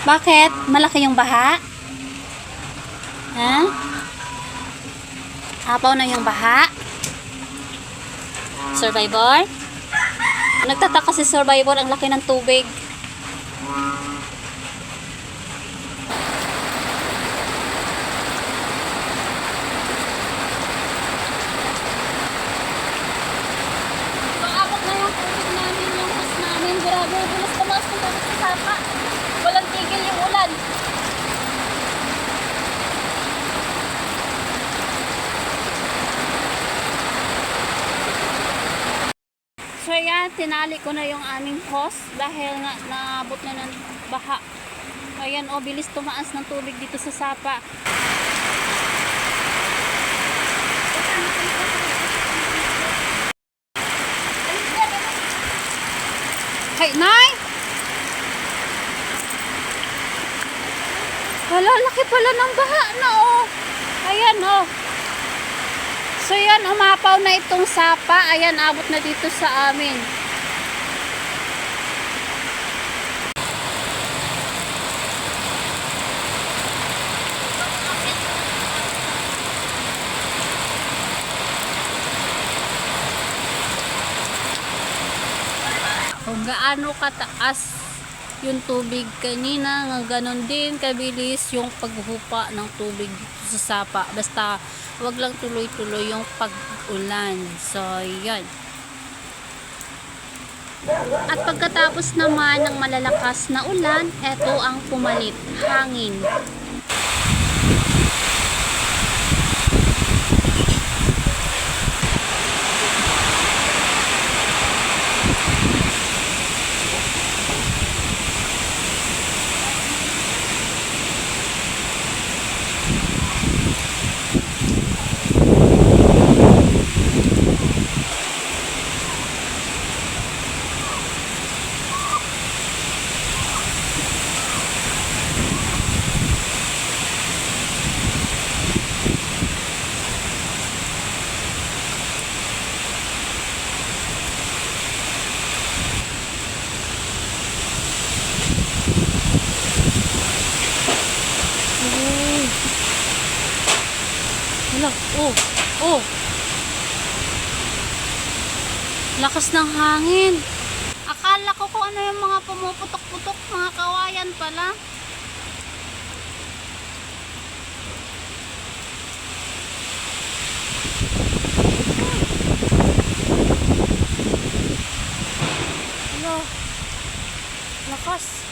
Bakit? Malaki yung baha? Ha? Apaw na yung baha? Survivor? Nagtataka si Survivor ang laki ng tubig. So, abot na yung tubig namin, yung. Grabe, bilis tumaas ng tubig sa sapa. Tigil yung ulan. So yan, tinali ko na yung aming hose dahil nga naabot na ng baha. Ayan, oh, bilis tumaas ng tubig dito sa sapa. Hey, Nay! Hala, laki pala ng baha na, oh. Ayan, oh. So, yan, umapaw na itong sapa. Ayan, abot na dito sa amin. Kung gaano kataas yung tubig kanina, nga ganon din kabilis yung paghupa ng tubig dito sa sapa. Basta wag lang tuloy-tuloy yung pag-ulan. So, yan. At pagkatapos naman ng malalakas na ulan, eto ang pumalit, hangin. Ala, oh, oh. Lakas ng hangin. Akala ko kung ano yung mga pumuputok-putok, mga kawayan pala. Ala, lakas. Lakas.